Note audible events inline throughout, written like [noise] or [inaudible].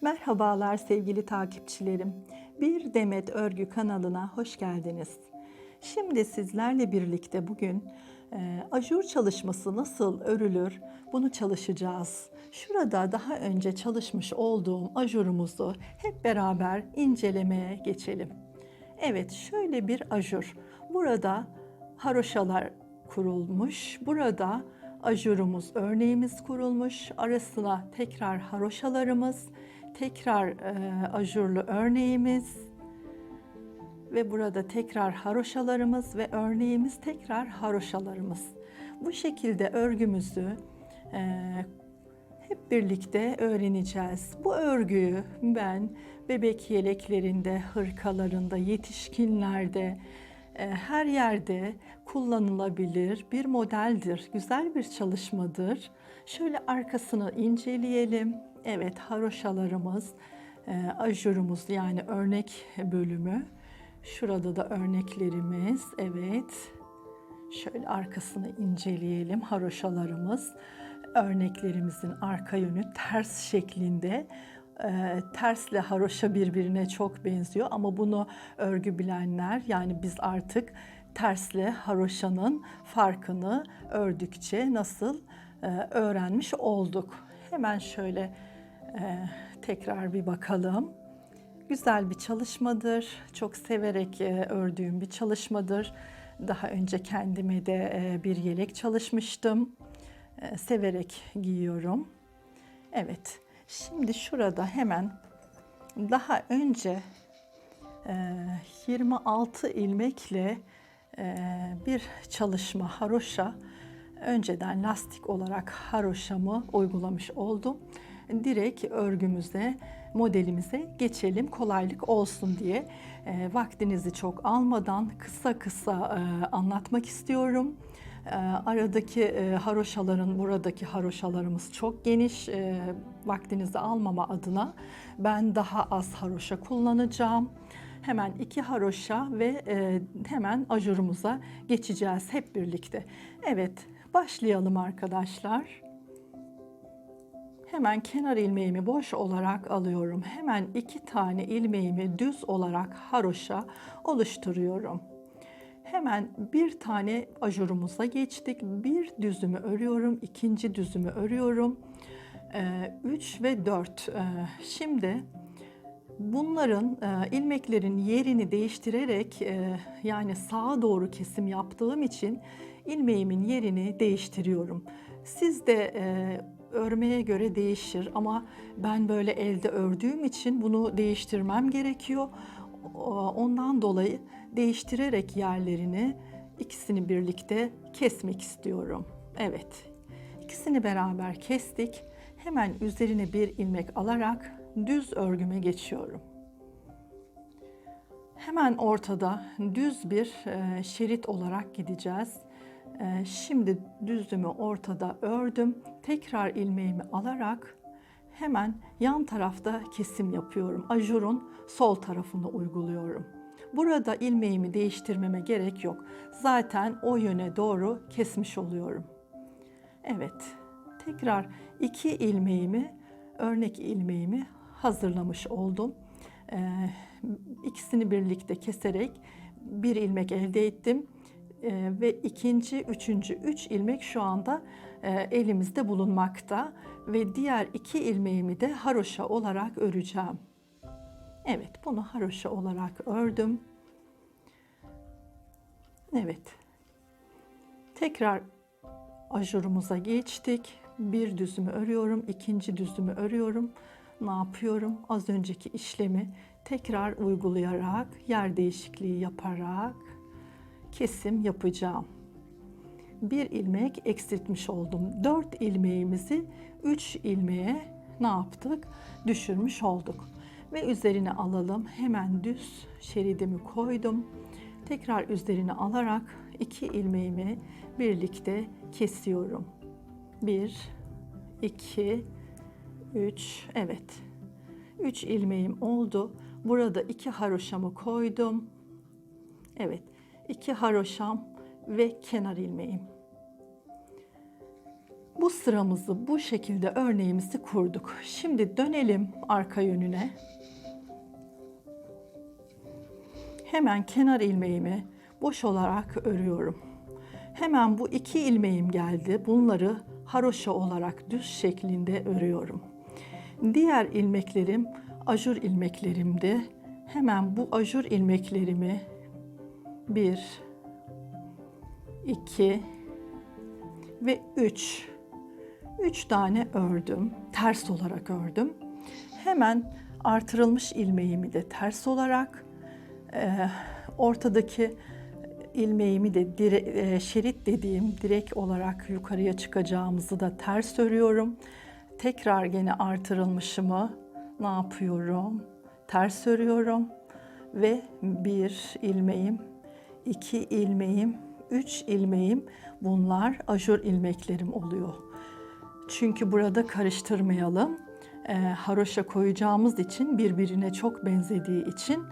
Merhabalar sevgili takipçilerim. Bir Demet Örgü kanalına hoş geldiniz. Şimdi sizlerle birlikte bugün e, ajur çalışması nasıl örülür bunu çalışacağız. Şurada daha önce çalışmış olduğum ajurumuzu hep beraber incelemeye geçelim. Evet şöyle bir ajur. Burada haroşalar kurulmuş. Burada ajurumuz, örneğimiz kurulmuş. Arasına tekrar haroşalarımız, tekrar e, ajurlu örneğimiz ve burada tekrar haroşalarımız ve örneğimiz tekrar haroşalarımız. Bu şekilde örgümüzü e, hep birlikte öğreneceğiz. Bu örgüyü ben bebek yeleklerinde, hırkalarında, yetişkinlerde, e, her yerde kullanılabilir bir modeldir. Güzel bir çalışmadır. Şöyle arkasını inceleyelim. Evet, haroşalarımız, e, ajurumuz yani örnek bölümü. Şurada da örneklerimiz. Evet. Şöyle arkasını inceleyelim. Haroşalarımız örneklerimizin arka yönü ters şeklinde. E, tersle haroşa birbirine çok benziyor ama bunu örgü bilenler yani biz artık tersle haroşanın farkını ördükçe nasıl e, öğrenmiş olduk. Hemen şöyle e, tekrar bir bakalım. Güzel bir çalışmadır. Çok severek e, ördüğüm bir çalışmadır. Daha önce kendime de e, bir yelek çalışmıştım. E, severek giyiyorum. Evet. Şimdi şurada hemen daha önce e, 26 ilmekle e, bir çalışma haroşa önceden lastik olarak haroşamı uygulamış oldum. Direkt örgümüze, modelimize geçelim kolaylık olsun diye. E, vaktinizi çok almadan kısa kısa e, anlatmak istiyorum. E, aradaki e, haroşaların, buradaki haroşalarımız çok geniş. E, vaktinizi almama adına ben daha az haroşa kullanacağım. Hemen iki haroşa ve e, hemen ajurumuza geçeceğiz hep birlikte. Evet, başlayalım arkadaşlar. Hemen kenar ilmeğimi boş olarak alıyorum. Hemen iki tane ilmeğimi düz olarak haroşa oluşturuyorum. Hemen bir tane ajurumuza geçtik. Bir düzümü örüyorum, ikinci düzümü örüyorum. 3 ve 4. Şimdi bunların e, ilmeklerin yerini değiştirerek e, yani sağa doğru kesim yaptığım için ilmeğimin yerini değiştiriyorum. Siz de e, örmeye göre değişir ama ben böyle elde ördüğüm için bunu değiştirmem gerekiyor. Ondan dolayı değiştirerek yerlerini ikisini birlikte kesmek istiyorum. Evet. ikisini beraber kestik. Hemen üzerine bir ilmek alarak düz örgüme geçiyorum. Hemen ortada düz bir e, şerit olarak gideceğiz. E, şimdi düzümü ortada ördüm. Tekrar ilmeğimi alarak hemen yan tarafta kesim yapıyorum. Ajurun sol tarafını uyguluyorum. Burada ilmeğimi değiştirmeme gerek yok. Zaten o yöne doğru kesmiş oluyorum. Evet. Tekrar iki ilmeğimi, örnek ilmeğimi hazırlamış oldum. Ee, ikisini birlikte keserek bir ilmek elde ettim. Ee, ve ikinci, üçüncü, üç ilmek şu anda e, elimizde bulunmakta. Ve diğer iki ilmeğimi de haroşa olarak öreceğim. Evet, bunu haroşa olarak ördüm. Evet. Tekrar ajurumuza geçtik. Bir düzümü örüyorum, ikinci düzümü örüyorum. Ne yapıyorum? Az önceki işlemi tekrar uygulayarak, yer değişikliği yaparak kesim yapacağım. Bir ilmek eksiltmiş oldum. Dört ilmeğimizi üç ilmeğe ne yaptık? Düşürmüş olduk. Ve üzerine alalım. Hemen düz şeridimi koydum. Tekrar üzerine alarak iki ilmeğimi birlikte kesiyorum. Bir, iki, üç, evet. Üç ilmeğim oldu. Burada iki haroşamı koydum. Evet, iki haroşam ve kenar ilmeğim. Bu sıramızı bu şekilde örneğimizi kurduk. Şimdi dönelim arka yönüne. Hemen kenar ilmeğimi boş olarak örüyorum. Hemen bu iki ilmeğim geldi. Bunları haroşa olarak düz şeklinde örüyorum. Diğer ilmeklerim ajur ilmeklerimdi. Hemen bu ajur ilmeklerimi bir, iki ve üç. Üç tane ördüm. Ters olarak ördüm. Hemen artırılmış ilmeğimi de ters olarak e, ortadaki ilmeğimi de dire, e, şerit dediğim direk olarak yukarıya çıkacağımızı da ters örüyorum. Tekrar gene artırılmışımı ne yapıyorum? Ters örüyorum ve bir ilmeğim, iki ilmeğim, üç ilmeğim bunlar ajur ilmeklerim oluyor. Çünkü burada karıştırmayalım. E, haroşa koyacağımız için birbirine çok benzediği için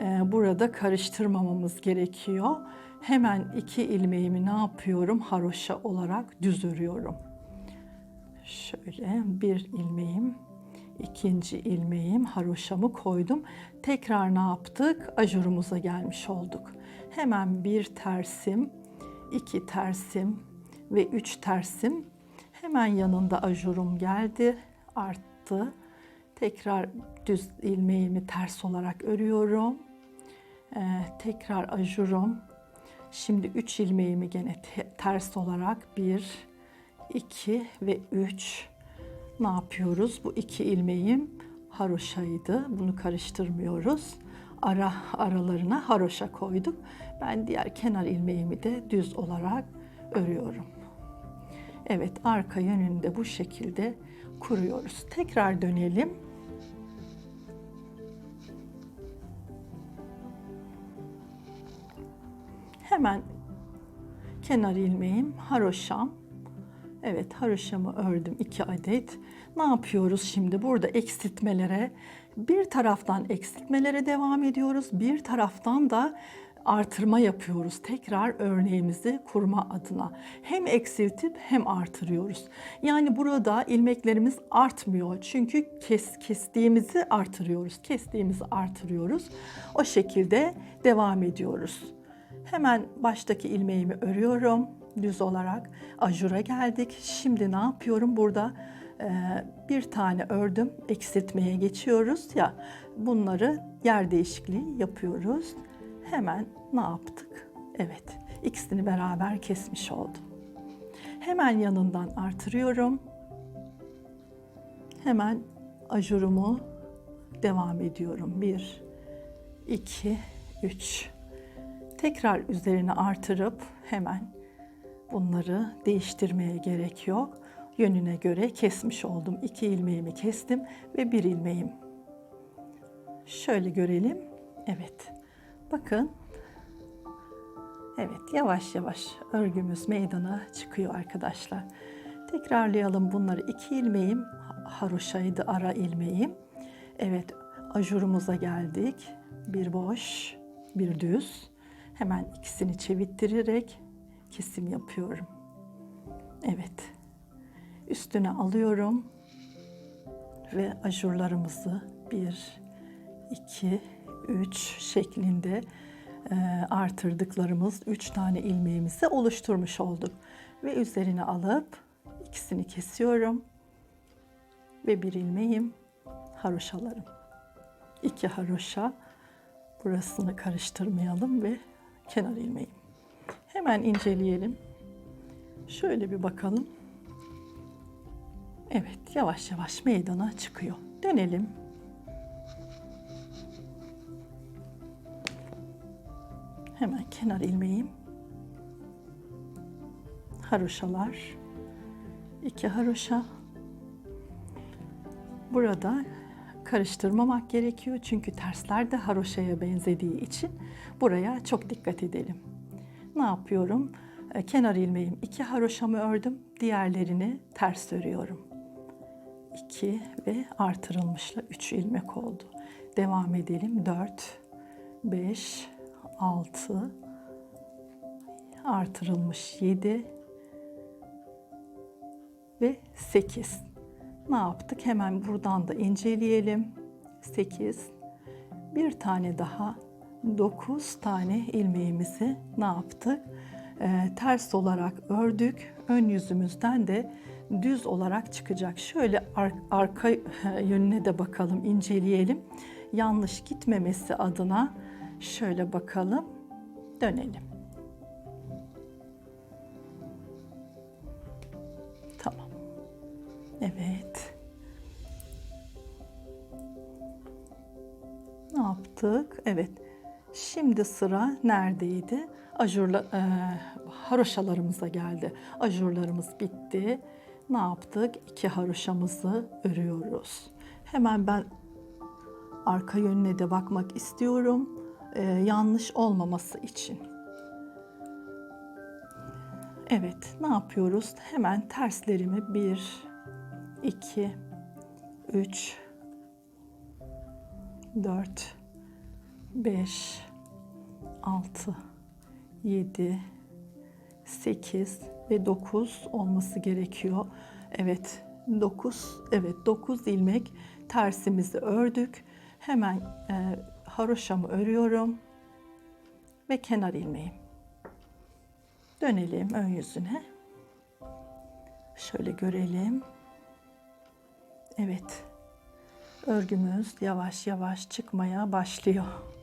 e, burada karıştırmamamız gerekiyor. Hemen iki ilmeğimi ne yapıyorum? Haroşa olarak düz örüyorum. Şöyle bir ilmeğim, ikinci ilmeğim, haroşamı koydum. Tekrar ne yaptık? Ajurumuza gelmiş olduk. Hemen bir tersim, iki tersim ve üç tersim. Hemen yanında ajurum geldi, arttı. Tekrar düz ilmeğimi ters olarak örüyorum. Ee, tekrar ajurum. Şimdi üç ilmeğimi gene te- ters olarak bir, iki ve üç. Ne yapıyoruz? Bu iki ilmeğim haroşaydı. Bunu karıştırmıyoruz. Ara aralarına haroşa koyduk. Ben diğer kenar ilmeğimi de düz olarak örüyorum. Evet, arka yönünde bu şekilde kuruyoruz. Tekrar dönelim. Hemen kenar ilmeğim, haroşam. Evet, haroşamı ördüm iki adet. Ne yapıyoruz şimdi? Burada eksiltmelere, bir taraftan eksiltmelere devam ediyoruz. Bir taraftan da artırma yapıyoruz. Tekrar örneğimizi kurma adına. Hem eksiltip hem artırıyoruz. Yani burada ilmeklerimiz artmıyor. Çünkü kes, kestiğimizi artırıyoruz. Kestiğimizi artırıyoruz. O şekilde devam ediyoruz. Hemen baştaki ilmeğimi örüyorum düz olarak. Ajura geldik. Şimdi ne yapıyorum? Burada e, bir tane ördüm. Eksiltmeye geçiyoruz ya. Bunları yer değişikliği yapıyoruz. Hemen ne yaptık? Evet, ikisini beraber kesmiş oldum. Hemen yanından artırıyorum. Hemen ajurumu devam ediyorum. Bir, iki, üç. Tekrar üzerine artırıp hemen bunları değiştirmeye gerek yok. Yönüne göre kesmiş oldum. İki ilmeğimi kestim ve bir ilmeğim. Şöyle görelim. Evet. Bakın. Evet yavaş yavaş örgümüz meydana çıkıyor arkadaşlar. Tekrarlayalım bunları. iki ilmeğim haroşaydı ara ilmeğim. Evet ajurumuza geldik. Bir boş, bir düz. Hemen ikisini çevittirerek kesim yapıyorum. Evet. Üstüne alıyorum ve ajurlarımızı bir, iki, üç şeklinde e, artırdıklarımız üç tane ilmeğimizi oluşturmuş olduk. Ve üzerine alıp ikisini kesiyorum ve bir ilmeğim haroşalarım. İki haroşa burasını karıştırmayalım ve kenar ilmeğim. Hemen inceleyelim. Şöyle bir bakalım. Evet, yavaş yavaş meydana çıkıyor. Dönelim. Hemen kenar ilmeğim. Haroşalar. iki haroşa. Burada karıştırmamak gerekiyor. Çünkü tersler de haroşaya benzediği için buraya çok dikkat edelim. Ne yapıyorum? E, kenar ilmeğim iki haroşamı ördüm. Diğerlerini ters örüyorum. 2 ve artırılmışla 3 ilmek oldu. Devam edelim. 4, 5, 6, artırılmış 7, ve 8. Ne yaptık? Hemen buradan da inceleyelim. 8. Bir tane daha 9 tane ilmeğimizi ne yaptık? Ee, ters olarak ördük. Ön yüzümüzden de düz olarak çıkacak. Şöyle ar- arka [laughs] yönüne de bakalım, inceleyelim. Yanlış gitmemesi adına şöyle bakalım. Dönelim. Tamam. Evet. Ne yaptık? Evet. Şimdi sıra neredeydi? Ajurla, e, haroşalarımıza geldi. Ajurlarımız bitti. Ne yaptık? İki haroşamızı örüyoruz. Hemen ben arka yönüne de bakmak istiyorum. E, yanlış olmaması için. Evet, ne yapıyoruz? Hemen terslerimi 1, 2, 3, 4, 5, 6, 7, 8 ve 9 olması gerekiyor. Evet, 9, evet 9 ilmek tersimizi ördük. Hemen e, haroşamı örüyorum ve kenar ilmeğim. Dönelim ön yüzüne. Şöyle görelim. Evet. Örgümüz yavaş yavaş çıkmaya başlıyor.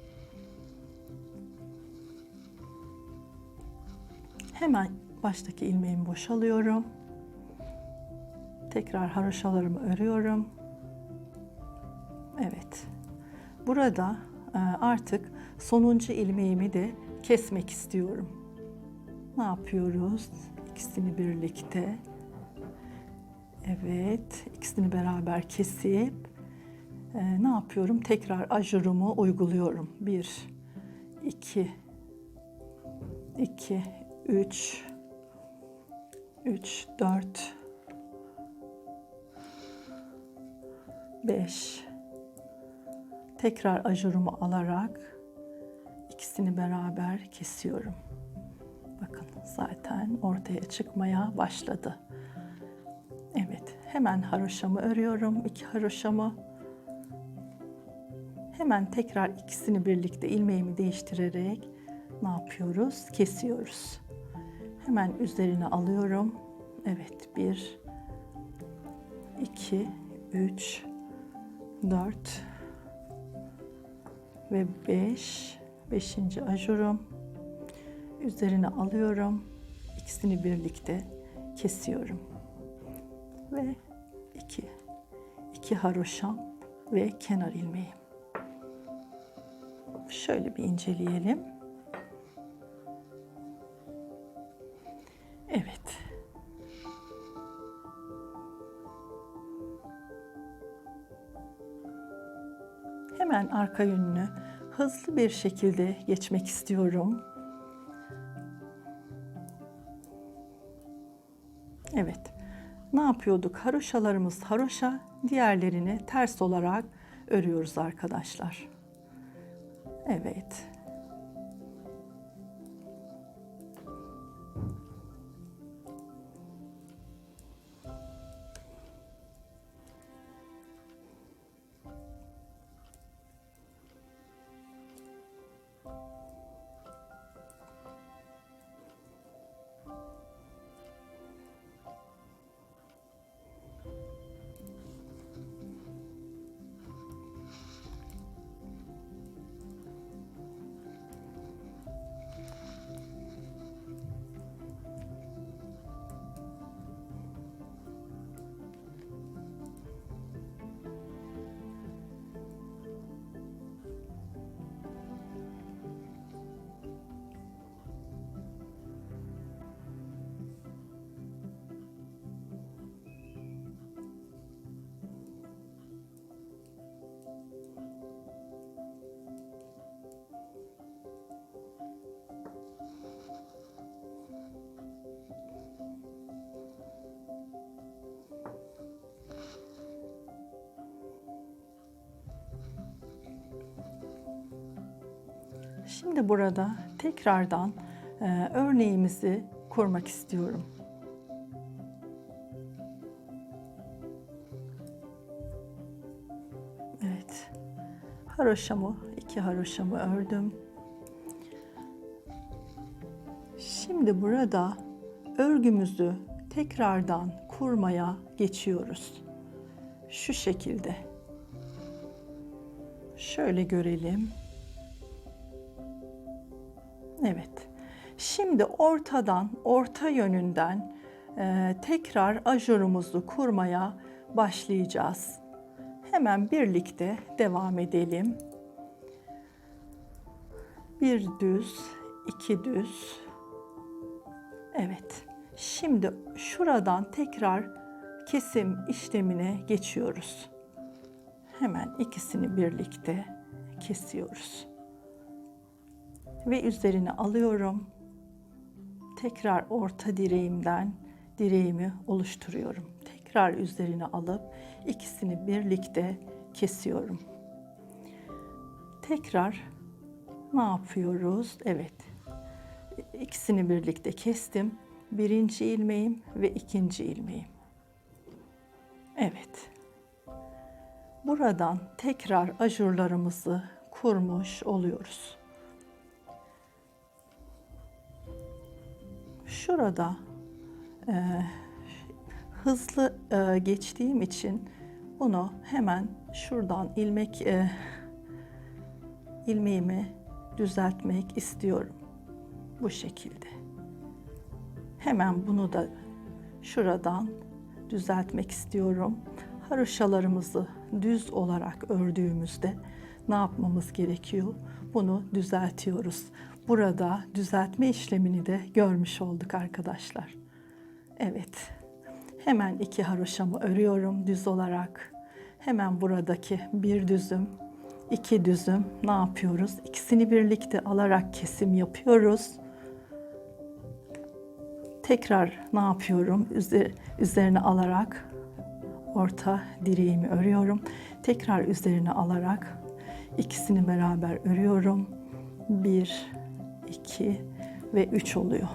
Hemen baştaki ilmeğimi boşalıyorum. Tekrar haroşalarımı örüyorum. Evet. Burada e, artık sonuncu ilmeğimi de kesmek istiyorum. Ne yapıyoruz? İkisini birlikte. Evet, ikisini beraber kesip e, ne yapıyorum? Tekrar ajurumu uyguluyorum. 1 2 2 3 3 4 5 Tekrar ajurumu alarak ikisini beraber kesiyorum. Bakın zaten ortaya çıkmaya başladı. Evet, hemen haroşamı örüyorum. iki haroşamı. Hemen tekrar ikisini birlikte ilmeğimi değiştirerek ne yapıyoruz? Kesiyoruz. Hemen üzerine alıyorum. Evet, bir, iki, üç, dört ve beş. Beşinci ajurum. Üzerine alıyorum. İkisini birlikte kesiyorum. Ve iki, iki haroşam ve kenar ilmeğim. Şöyle bir inceleyelim. Arka yönünü hızlı bir şekilde geçmek istiyorum. Evet. Ne yapıyorduk? Haroşalarımız haroşa, diğerlerini ters olarak örüyoruz arkadaşlar. Evet. Şimdi burada tekrardan e, örneğimizi kurmak istiyorum. Evet. Haroşamı, iki haroşamı ördüm. Şimdi burada örgümüzü tekrardan kurmaya geçiyoruz. Şu şekilde. Şöyle görelim. Evet. Şimdi ortadan, orta yönünden e, tekrar ajurumuzu kurmaya başlayacağız. Hemen birlikte devam edelim. Bir düz, iki düz. Evet. Şimdi şuradan tekrar kesim işlemine geçiyoruz. Hemen ikisini birlikte kesiyoruz. Ve üzerine alıyorum. Tekrar orta direğimden direğimi oluşturuyorum. Tekrar üzerine alıp ikisini birlikte kesiyorum. Tekrar ne yapıyoruz? Evet. İkisini birlikte kestim. Birinci ilmeğim ve ikinci ilmeğim. Evet. Buradan tekrar ajurlarımızı kurmuş oluyoruz. Şurada e, hızlı e, geçtiğim için bunu hemen şuradan ilmek e, ilmeğimi düzeltmek istiyorum. Bu şekilde. Hemen bunu da şuradan düzeltmek istiyorum. Haroşalarımızı düz olarak ördüğümüzde ne yapmamız gerekiyor? Bunu düzeltiyoruz. Burada düzeltme işlemini de görmüş olduk arkadaşlar. Evet. Hemen iki haroşamı örüyorum düz olarak. Hemen buradaki bir düzüm, iki düzüm ne yapıyoruz? İkisini birlikte alarak kesim yapıyoruz. Tekrar ne yapıyorum? Üzer, üzerine alarak orta direğimi örüyorum. Tekrar üzerine alarak ikisini beraber örüyorum. Bir, iki ve üç oluyor.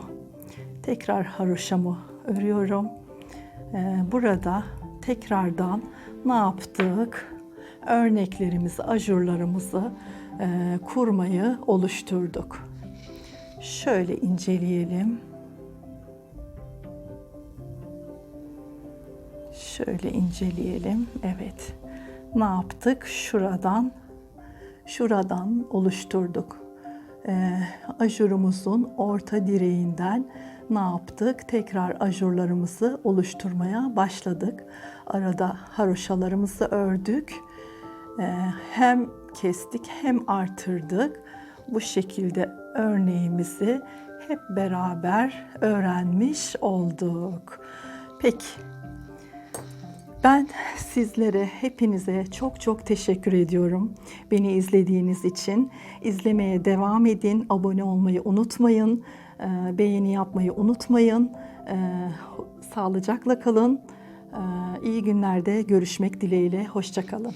Tekrar haroşamı örüyorum. Ee, burada tekrardan ne yaptık? Örneklerimizi, ajurlarımızı e, kurmayı oluşturduk. Şöyle inceleyelim. Şöyle inceleyelim. Evet. Ne yaptık? Şuradan şuradan oluşturduk. Ee, ajurumuzun orta direğinden ne yaptık? Tekrar ajurlarımızı oluşturmaya başladık. Arada haroşalarımızı ördük. Ee, hem kestik hem artırdık. Bu şekilde örneğimizi hep beraber öğrenmiş olduk. Peki ben sizlere, hepinize çok çok teşekkür ediyorum. Beni izlediğiniz için. izlemeye devam edin, abone olmayı unutmayın, e, beğeni yapmayı unutmayın. E, Sağlıcakla kalın. E, İyi günlerde görüşmek dileğiyle. Hoşçakalın.